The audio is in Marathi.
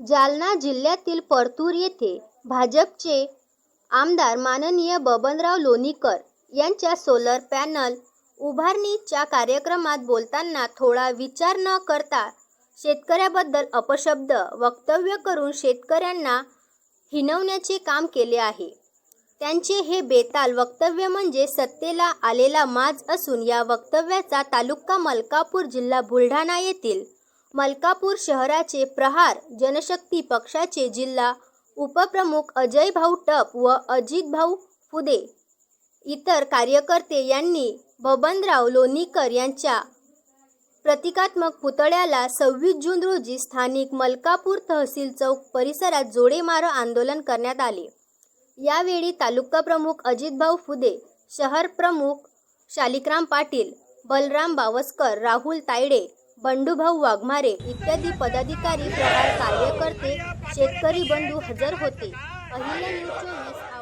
जालना जिल्ह्यातील परतूर येथे भाजपचे आमदार माननीय बबनराव लोणीकर यांच्या सोलर पॅनल उभारणीच्या कार्यक्रमात बोलताना थोडा विचार न करता शेतकऱ्याबद्दल अपशब्द वक्तव्य करून शेतकऱ्यांना हिनवण्याचे काम केले आहे. त्यांचे हे बेताल वक्तव्य म्हणजे सत्तेला आलेला माज असून या वक्तव्याचा तालुका मलकापूर जिल्हा बुलढाणा येथील. मलकापूर शहराचे प्रहार जनशक्ती पक्षाचे जिल्हा उपप्रमुख अजय भाऊ टप व अजित भाऊ फुदे. इतर कार्यकर्ते यांनी बबनराव लोणीकर यांच्या प्रतिकात्मक पुतळ्याला सव्वीस जून रोजी स्थानिक मलकापूर तहसील चौक परिसरात जोडेमारो आंदोलन करण्यात आले. यावेळी तालुका प्रमुख अजितभाऊ फुदे शहर प्रमुख शालिक्राम पाटील बलराम बावस्कर राहुल तायडे बंडूभाऊ वाघमारे इत्यादी पदाधिकारी प्रहार कार्यकर्ते शेतकरी बंधू हजर होते. पहिल्या न्यूज चोवीस